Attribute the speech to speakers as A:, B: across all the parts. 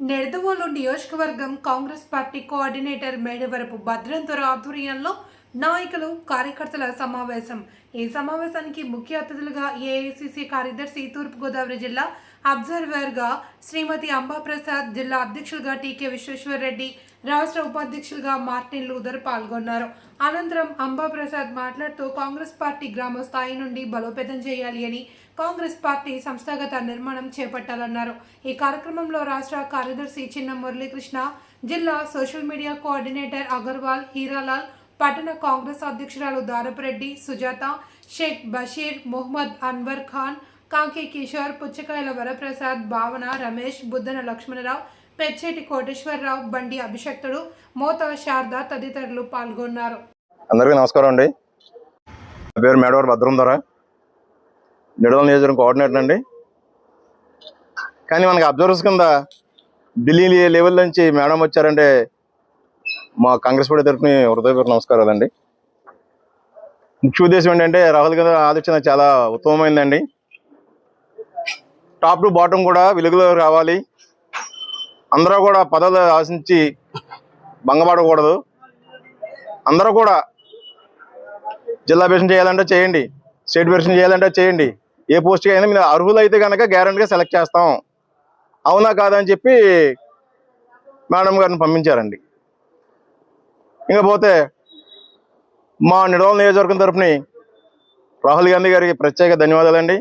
A: నెడదవోలు నియోజకవర్గం Congress party coordinator Medavarapu భద్రంతుర ఆధ్వర్యంలో నాయకులు కార్యకర్తల సమావేశం. ఈ సమావేశానికి ముఖ్య అతిథులుగా ఏఐసిసి కార్యదర్శి తూర్పుగోదావరి జిల్లా అబ్జర్వర్గా శ్రీమతి అంబాప్రసాద్ జిల్లా అధ్యక్షులుగా టీకే విశ్వేశ్వరరెడ్డి రాష్ట్ర ఉపాధ్యక్షులుగా మార్టిన్ లూథర్ పాల్గొన్నారు. అనంతరం అంబాప్రసాద్ మాట్లాడుతూ కాంగ్రెస్ పార్టీ గ్రామ స్థాయి నుండి బలోపేతం చేయాలి అని కాంగ్రెస్ పార్టీ సంస్థాగత నిర్మాణం చేపట్టాలన్నారు. ఈ కార్యక్రమంలో రాష్ట్ర కార్యదర్శి చిన్న మురళీకృష్ణ జిల్లా social media coordinator Agarwal Hiralal పట్టణ కాంగ్రెస్ అధ్యక్షురాలు దారపరెడ్డి సుజాత షేక్ బషీర్ మొహమ్మద్ అన్వర్ ఖాన్ కాకి కిషోర్ పుచ్చకాయల వరప్రసాద్ భావన రమేష్ బుద్దన లక్ష్మణరావు పెచ్చేటి కోటేశ్వరరావు బండి అభిషక్తుడు మోత శారద తదితరులు పాల్గొన్నారు.
B: అందరికీ నమస్కారం అండి. నా పేరు మేడవారు భద్రం ధర నిడదల నియోజకవర్గం కోఆర్డినేటర్ అండి. కానీ మనకి అబ్జర్వర్స్ కింద ఢిల్లీ లెవెల్ నుంచి మేడం వచ్చారంటే మా కాంగ్రెస్ పార్టీ తరఫున హృదయపూర్వక నమస్కారాలు అండి ముఖ్య ఉద్దేశం ఏంటంటే రాహుల్ గాంధీ ఆలోచన చాలా ఉత్తమమైందండి. టాప్ టు బాటం కూడా వెలుగులో రావాలి. అందరూ కూడా పదవులు ఆశించి భంగపడకూడదు. అందరూ కూడా జిల్లా పరిషత్ చేయాలంటే చేయండి. స్టేట్ పరిషత్ చేయాలంటే చేయండి. ఏ పోస్ట్కి అయినా మీరు అర్హులు అయితే కనుక గ్యారంటీగా సెలెక్ట్ చేస్తాం. అవునా కాదని చెప్పి మేడం గారిని పంపించారండి. ఇంకా పోతే మా నిడవల నియోజకవర్గం తరఫుని రాహుల్ గాంధీ గారికి ప్రత్యేక ధన్యవాదాలండి.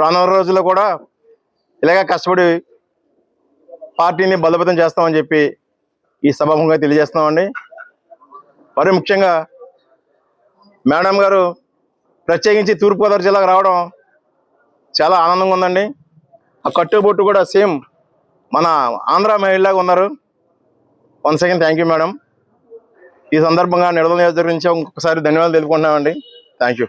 B: రానున్న రోజుల్లో కూడా ఇలాగే కష్టపడి పార్టీని బలోపేతం చేస్తామని చెప్పి ఈ సభాముఖంగా తెలియజేస్తున్నామండి. మరి ముఖ్యంగా మేడం గారు ప్రత్యేకించి తూర్పుగోదావరి జిల్లాకు రావడం చాలా ఆనందంగా ఉందండి. ఆ కట్టుబొట్టు కూడా సేమ్ మన ఆంధ్ర మహిళలాగా ఉన్నారు. One second thank you madam ఈ సందర్భంగా నిడదల నియోజకవర్గం నుంచి ఇంకొకసారి ధన్యవాదాలు తెలుపుకుంటున్నామండి. Thank you